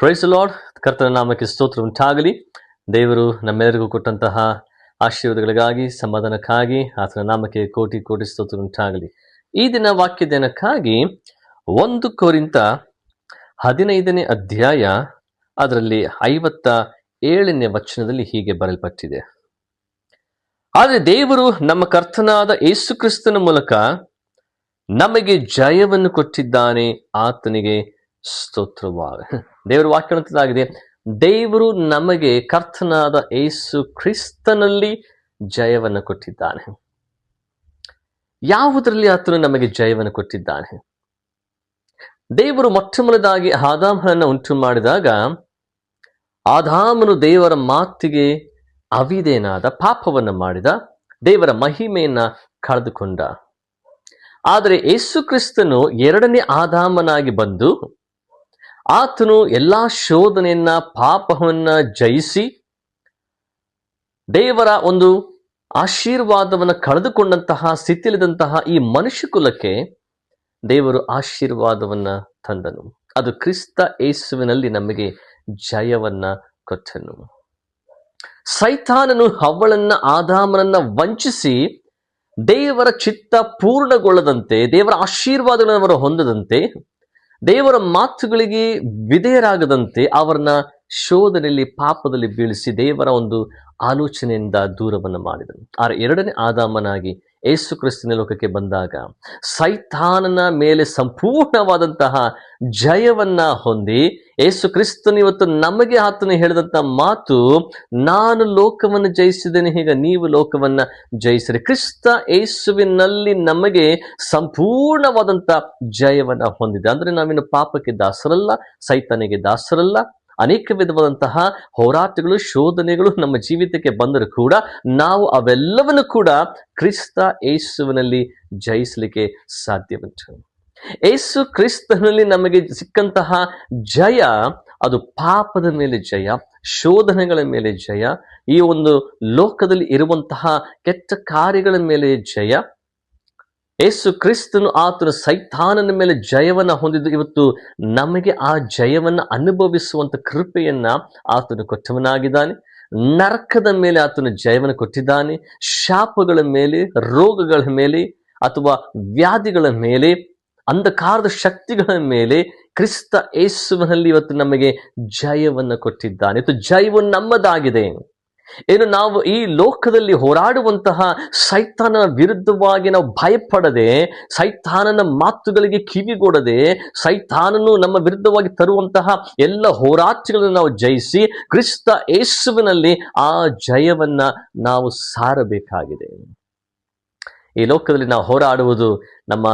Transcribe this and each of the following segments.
Price lord ಕರ್ತನ ನಾಮಕ್ಕೆ ಸ್ತೋತ್ರ ಉಂಟಾಗಲಿ. ದೇವರು ನಮ್ಮೆಲ್ಲರಿಗೂ ಕೊಟ್ಟಂತಹ ಆಶೀರ್ವಾದಗಳಿಗಾಗಿ, ಸಮಾಧಾನಕ್ಕಾಗಿ ಆತನ ನಾಮಕ್ಕೆ ಕೋಟಿ ಕೋಟಿ ಸ್ತೋತ್ರ ಉಂಟಾಗಲಿ. ಈ ದಿನ ವಾಕ್ಯ ದಿನಕ್ಕಾಗಿ ಒಂದು ಕೋರಿಂತ ಹದಿನೈದನೇ ಅಧ್ಯಾಯ ಅದರಲ್ಲಿ ಐವತ್ತ ಏಳನೇ ವಚನದಲ್ಲಿ ಹೀಗೆ ಬರೆಯಲ್ಪಟ್ಟಿದೆ. ಆದರೆ ದೇವರು ನಮ್ಮ ಕರ್ತನಾದ ಯೇಸುಕ್ರಿಸ್ತನ ಮೂಲಕ ನಮಗೆ ಜಯವನ್ನು ಕೊಟ್ಟಿದ್ದಾನೆ ಆತನಿಗೆ ಸ್ತೋತ್ರವಾಗ. ದೇವರ ವಾಕ್ಯ ಹೇಳುತ್ತದಾಗಿದೆ ದೇವರು ನಮಗೆ ಕರ್ತನಾದ ಏಸು ಕ್ರಿಸ್ತನಲ್ಲಿ ಜಯವನ್ನು ಕೊಟ್ಟಿದ್ದಾನೆ. ಯಾವುದರಲ್ಲಿ ಆತನು ನಮಗೆ ಜಯವನ್ನು ಕೊಟ್ಟಿದ್ದಾನೆ? ದೇವರು ಮೊಟ್ಟ ಮೊದಲಾಗಿ ಆದಾಮನನ್ನು ಉಂಟು ಮಾಡಿದಾಗ ಆದಾಮನು ದೇವರ ಮಾತಿಗೆ ಅವಿದೇನಾದ ಪಾಪವನ್ನು ಮಾಡಿದ, ದೇವರ ಮಹಿಮೆಯನ್ನ ಕಳೆದುಕೊಂಡ. ಆದರೆ ಯೇಸು ಕ್ರಿಸ್ತನು ಎರಡನೇ ಆದಾಮನಾಗಿ ಬಂದು ಆತನು ಎಲ್ಲಾ ಶೋಧನೆಯನ್ನ, ಪಾಪವನ್ನ ಜಯಿಸಿ ದೇವರ ಒಂದು ಆಶೀರ್ವಾದವನ್ನು ಕಳೆದುಕೊಂಡಂತಹ ಸ್ಥಿತಿಯಲ್ಲಿದ್ದಂತಹ ಈ ಮನುಷ್ಯ ಕುಲಕ್ಕೆ ದೇವರು ಆಶೀರ್ವಾದವನ್ನ ತಂದನು. ಅದು ಕ್ರಿಸ್ತ ಯೇಸುವಿನಲ್ಲಿ ನಮಗೆ ಜಯವನ್ನ ಕೊಟ್ಟನು. ಸೈತಾನನು ಅವಳನ್ನ ಆದಾಮನನ್ನ ವಂಚಿಸಿ ದೇವರ ಚಿತ್ತ ಪೂರ್ಣಗೊಳ್ಳದಂತೆ, ದೇವರ ಆಶೀರ್ವಾದಗಳನ್ನು ಅವರು ಹೊಂದದಂತೆ ದೇವರ ಮಾತುಗಳಿಗೆ ವಿಧೇಯರಾಗದಂತೆ ಅವರನ್ನ ಶೋಧನೆಯಲ್ಲಿ, ಪಾಪದಲ್ಲಿ ಬೀಳಿಸಿ ದೇವರ ಒಂದು ಆಲೋಚನೆಯಿಂದ ದೂರವನ್ನು ಮಾಡಿದನು ಆ ಎರಡನೇ ಆದಾಮನಾಗಿ ಏಸು ಕ್ರಿಸ್ತನ ಲೋಕಕ್ಕೆ ಬಂದಾಗ ಸೈತಾನನ ಮೇಲೆ ಸಂಪೂರ್ಣವಾದಂತಹ ಜಯವನ್ನ ಹೊಂದಿ ಏಸು ಕ್ರಿಸ್ತನು ಇವತ್ತು ನಮಗೆ ಆತನು ಹೇಳಿದಂತ ಮಾತು, ನಾನು ಲೋಕವನ್ನು ಜಯಿಸಿದ್ದೇನೆ, ಹೀಗ ನೀವು ಲೋಕವನ್ನ ಜಯಿಸಿರಿ. ಕ್ರಿಸ್ತ ಏಸುವಿನಲ್ಲಿ ನಮಗೆ ಸಂಪೂರ್ಣವಾದಂತ ಜಯವನ್ನ ಹೊಂದಿದೆ. ಅಂದ್ರೆ ನಾವಿನ್ನು ಪಾಪಕ್ಕೆ ದಾಸರಲ್ಲ, ಸೈತನಿಗೆ ದಾಸರಲ್ಲ. ಅನೇಕ ವಿಧವಾದಂತಹ ಹೋರಾಟಗಳು, ಶೋಧನೆಗಳು ನಮ್ಮ ಜೀವಿತಕ್ಕೆ ಬಂದರೂ ಕೂಡ ನಾವು ಅವೆಲ್ಲವನ್ನು ಕೂಡ ಕ್ರಿಸ್ತ ಏಸುವಿನಲ್ಲಿ ಜಯಿಸಲಿಕ್ಕೆ ಸಾಧ್ಯವುಂಟು ಏಸು ಕ್ರಿಸ್ತನಲ್ಲಿ ನಮಗೆ ಸಿಕ್ಕಂತಹ ಜಯ, ಅದು ಪಾಪದ ಮೇಲೆ ಜಯ, ಶೋಧನೆಗಳ ಮೇಲೆ ಜಯ, ಈ ಒಂದು ಲೋಕದಲ್ಲಿ ಇರುವಂತಹ ಕೆಟ್ಟ ಕಾರ್ಯಗಳ ಮೇಲೆ ಜಯ. ಏಸು ಕ್ರಿಸ್ತನು ಆತನ ಸೈತಾನನ ಮೇಲೆ ಜಯವನ್ನ ಹೊಂದಿದ್ದು, ಇವತ್ತು ನಮಗೆ ಆ ಜಯವನ್ನ ಅನುಭವಿಸುವಂತ ಕೃಪೆಯನ್ನ ಆತನು ಕೊಟ್ಟವನಾಗಿದ್ದಾನೆ. ನರಕದ ಮೇಲೆ ಆತನು ಜಯವನ್ನು ಕೊಟ್ಟಿದ್ದಾನೆ, ಶಾಪಗಳ ಮೇಲೆ, ರೋಗಗಳ ಮೇಲೆ, ಅಥವಾ ವ್ಯಾಧಿಗಳ ಮೇಲೆ ಅಂಧಕಾರದ ಶಕ್ತಿಗಳ ಮೇಲೆ ಕ್ರಿಸ್ತ ಯೇಸುವಿನಲ್ಲಿ ಇವತ್ತು ನಮಗೆ ಜಯವನ್ನು ಕೊಟ್ಟಿದ್ದಾನೆ. ಇವತ್ತು ಜಯವು ನಮ್ಮದಾಗಿದೆ. ಏನು ನಾವು ಈ ಲೋಕದಲ್ಲಿ ಹೋರಾಡುವಂತಹ ಸೈತಾನನ ವಿರುದ್ಧವಾಗಿ ನಾವು ಭಯಪಡದೆ, ಸೈತಾನನ ಮಾತುಗಳಿಗೆ ಕಿವಿಗೊಡದೆ, ಸೈತಾನನು ನಮ್ಮ ವಿರುದ್ಧವಾಗಿ ತರುವಂತಹ ಎಲ್ಲ ಹೋರಾಟಗಳನ್ನು ನಾವು ಜಯಿಸಿ ಕ್ರಿಸ್ತ ಯೇಸುವಿನಲ್ಲಿ ಆ ಜಯವನ್ನ ನಾವು ಸಾರಬೇಕಾಗಿದೆ. ಈ ಲೋಕದಲ್ಲಿ ನಾವು ಹೋರಾಡುವುದು ನಮ್ಮ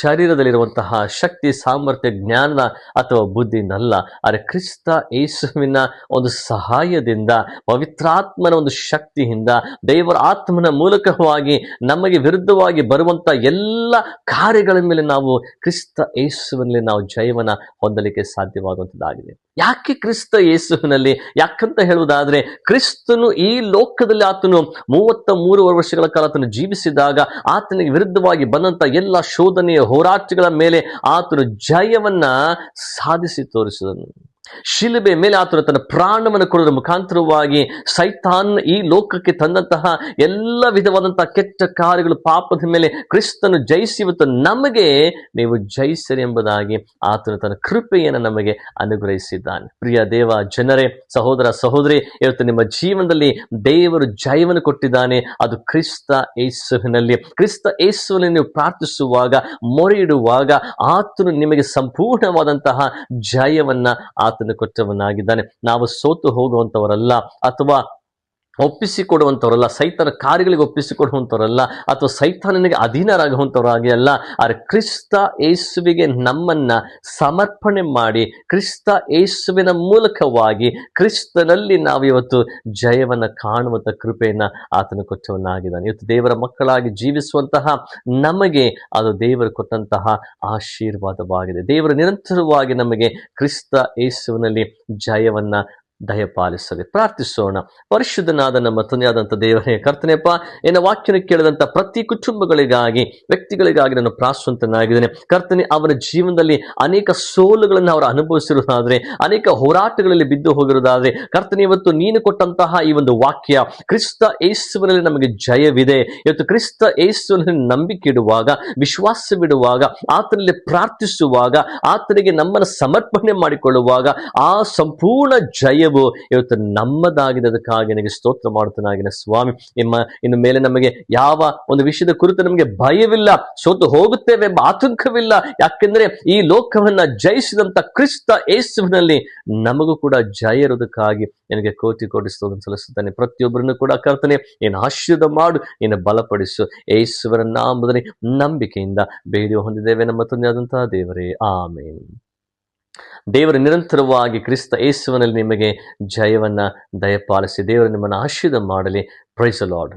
ಶರೀರದಲ್ಲಿರುವಂತಹ ಶಕ್ತಿ, ಸಾಮರ್ಥ್ಯ, ಜ್ಞಾನ ಅಥವಾ ಬುದ್ಧಿನಲ್ಲ ಆದರೆ ಕ್ರಿಸ್ತ ಯೇಸುವಿನ ಒಂದು ಸಹಾಯದಿಂದ, ಪವಿತ್ರಾತ್ಮನ ಒಂದು ಶಕ್ತಿಯಿಂದ, ದೇವರ ಆತ್ಮನ ಮೂಲಕವಾಗಿ ನಮಗೆ ವಿರುದ್ಧವಾಗಿ ಬರುವಂತ ಎಲ್ಲ ಕಾರ್ಯಗಳ ಮೇಲೆ ನಾವು ಕ್ರಿಸ್ತ ಯೇಸುವಿನಲ್ಲಿ ನಾವು ಜೈವನ ಹೊಂದಲಿಕ್ಕೆ ಸಾಧ್ಯವಾಗುವಂಥದ್ದಾಗಿದೆ. ಯಾಕೆ ಕ್ರಿಸ್ತ ಯೇಸುವಿನಲ್ಲಿ? ಯಾಕಂತ ಹೇಳುವುದಾದ್ರೆ, ಕ್ರಿಸ್ತನು ಈ ಲೋಕದಲ್ಲಿ ಆತನು ಮೂವತ್ತ ಮೂರುವರೆ ವರ್ಷಗಳ ಕಾಲ ಆತನು ಜೀವಿಸಿದಾಗ ಆತನಿಗೆ ವಿರುದ್ಧವಾಗಿ ಬಂದಂತ ಎಲ್ಲ ಶೋಧನೆಯ ಹೋರಾಟಗಳ ಮೇಲೆ ಆತನು ಜಯವನ್ನ ಸಾಧಿಸಿ ತೋರಿಸಿದನು. ಶಿಲುಬೆ ಮೇಲೆ ಆತನು ತನ್ನ ಪ್ರಾಣವನ್ನು ಕೊಡೋದ್ರ ಮುಖಾಂತರವಾಗಿ ಸೈತಾನ್ ಈ ಲೋಕಕ್ಕೆ ತಂದಂತಹ ಎಲ್ಲ ವಿಧವಾದಂತಹ ಕೆಟ್ಟ ಕಾರ್ಯಗಳು ಪಾಪದ ಮೇಲೆ ಕ್ರಿಸ್ತನು ಜಯಿಸಿ ಇವತ್ತು ನಮಗೆ ನೀವು ಜಯಿಸಿರಿ ಎಂಬುದಾಗಿ ಆತನು ತನ್ನ ಕೃಪೆಯನ್ನು ನಮಗೆ ಅನುಗ್ರಹಿಸಿದ್ದಾನೆ. ಪ್ರಿಯ ದೇವ ಜನರೇ, ಸಹೋದರ ಸಹೋದರಿ, ಇವತ್ತು ನಿಮ್ಮ ಜೀವನದಲ್ಲಿ ದೇವರು ಜಯವನ್ನು ಕೊಟ್ಟಿದ್ದಾನೆ. ಅದು ಕ್ರಿಸ್ತ ಏಸುವಿನಲ್ಲಿ ಕ್ರಿಸ್ತ ಯೇಸುವಿನಲ್ಲಿ ನೀವು ಪ್ರಾರ್ಥಿಸುವಾಗ ಮೊರೆ ಇಡುವಾಗ ಆತನು ನಿಮಗೆ ಸಂಪೂರ್ಣವಾದಂತಹ ಜಯವನ್ನ ಆತನು ಕೊಟ್ಟವನಾಗಿದ್ದಾನೆ ನಾವು ಸೋತು ಹೋಗುವಂತವರಲ್ಲ. ಅಥವಾ ಒಪ್ಪಿಸಿಕೊಡುವಂಥವರಲ್ಲ, ಸೈತನ ಕಾರ್ಯಗಳಿಗೆ ಒಪ್ಪಿಸಿಕೊಡುವಂಥವರಲ್ಲ, ಅಥವಾ ಸೈತಾನನಿಗೆ ಅಧೀನರಾಗುವಂಥವರಾಗಿ ಅಲ್ಲ ಆದರೆ ಕ್ರಿಸ್ತ ಯೇಸುವಿಗೆ ನಮ್ಮನ್ನು ಸಮರ್ಪಣೆ ಮಾಡಿ, ಕ್ರಿಸ್ತ ಯೇಸುವಿನ ಮೂಲಕವಾಗಿ ಕ್ರಿಸ್ತನಲ್ಲಿ ನಾವು ಇವತ್ತು ಜಯವನ್ನು ಕಾಣುವಂಥ ಕೃಪೆಯನ್ನು ಆತನು ಕೊಟ್ಟವನಾಗಿದ್ದಾನೆ. ಇವತ್ತು ದೇವರ ಮಕ್ಕಳಾಗಿ ಜೀವಿಸುವಂತಹ ನಮಗೆ ಅದು ದೇವರು ಕೊಟ್ಟಂತಹ ಆಶೀರ್ವಾದವಾಗಿದೆ. ದೇವರು ನಿರಂತರವಾಗಿ ನಮಗೆ ಕ್ರಿಸ್ತ ಯೇಸುವಿನಲ್ಲಿ ಜಯವನ್ನ ದಯಪಾಲಿಸಲಿ ಪ್ರಾರ್ಥಿಸೋಣ. ಪರಿಶುದ್ಧನಾದ ನಮ್ಮ ತಂದೆಯಾದಂಥ ದೇವರೇ ಕರ್ತನೆಪ್ಪ ಎನ್ನ ವಾಕ್ಯನ ಕೇಳಿದಂಥ ಪ್ರತಿ ಕುಟುಂಬಗಳಿಗಾಗಿ, ವ್ಯಕ್ತಿಗಳಿಗಾಗಿ ನಾನು ಪ್ರಾಶ್ವಂತನಾಗಿದ್ದೇನೆ ಕರ್ತನೆ ಅವರ ಜೀವನದಲ್ಲಿ ಅನೇಕ ಸೋಲುಗಳನ್ನು ಅವರು ಅನುಭವಿಸಿರೋದಾದರೆ ಅನೇಕ ಹೋರಾಟಗಳಲ್ಲಿ ಬಿದ್ದು ಹೋಗಿರೋದಾದರೆ ಕರ್ತನೆ, ಇವತ್ತು ನೀನು ಕೊಟ್ಟಂತಹ ಈ ಒಂದು ವಾಕ್ಯ, ಕ್ರಿಸ್ತ ಏಸುವಿನಲ್ಲಿ ನಮಗೆ ಜಯವಿದೆ. ಇವತ್ತು ಕ್ರಿಸ್ತ ಏಸುವಿನಲ್ಲಿ ನಂಬಿಕೆ ಇಡುವಾಗ ವಿಶ್ವಾಸವಿಡುವಾಗ ಆತನಲ್ಲಿ ಪ್ರಾರ್ಥಿಸುವಾಗ, ಆತನಿಗೆ ನಮ್ಮನ್ನು ಸಮರ್ಪಣೆ ಮಾಡಿಕೊಳ್ಳುವಾಗ, ಆ ಸಂಪೂರ್ಣ ಜಯವು ಇವತ್ತು ನಮ್ಮದಾಗಿದೆ ಅದಕ್ಕಾಗಿ ನನಗೆ ಸ್ತೋತ್ರ ಮಾಡ್ತಾನಾಗಿನ ಸ್ವಾಮಿ. ನಿಮ್ಮ, ಇನ್ನು ಮೇಲೆ ನಮಗೆ ಯಾವ ಒಂದು ವಿಷಯದ ಕುರಿತು ನಮಗೆ ಭಯವಿಲ್ಲ, ಸೋತು ಹೋಗುತ್ತೇವೆ ಎಂಬ ಆತಂಕವಿಲ್ಲ. ಯಾಕೆಂದ್ರೆ ಈ ಲೋಕವನ್ನ ಜಯಿಸಿದಂತ ಕ್ರಿಸ್ತ ಯೇಸುವಿನಲ್ಲಿ ನಮಗೂ ಕೂಡ ಜಯ ಇರೋದಕ್ಕಾಗಿ ನಿನಗೆ ಕೋಟಿ ಕೋಟಿ ಸ್ತೋತ್ರ ಸಲ್ಲಿಸುತ್ತಾನೆ. ಪ್ರತಿಯೊಬ್ಬರನ್ನು ಕೂಡ ಕರ್ತನೆ, ನೀನು ಆಶೀರ್ವಾದ ಮಾಡು, ನೀನು ಬಲಪಡಿಸು. ಯೇಸುವರ ನಾಮದಲ್ಲಿ ನಂಬಿಕೆಯಿಂದ ಬೇಡಿ ಹೊಂದಿದ್ದೇವೆ. ನಮ್ಮ ತಂದೆಯಾದಂತಹ ದೇವರೇ, ಆಮೇನ್. ದೇವರು ನಿರಂತರವಾಗಿ ಕ್ರಿಸ್ತ ಏಸುವನಲ್ಲಿ ನಿಮಗೆ ಜಯವನ್ನು ದಯಪಾಲಿಸಿ ದೇವರು ನಿಮ್ಮನ್ನು ಆಶೀರ್ವಾದ ಮಾಡಲಿ. Price lord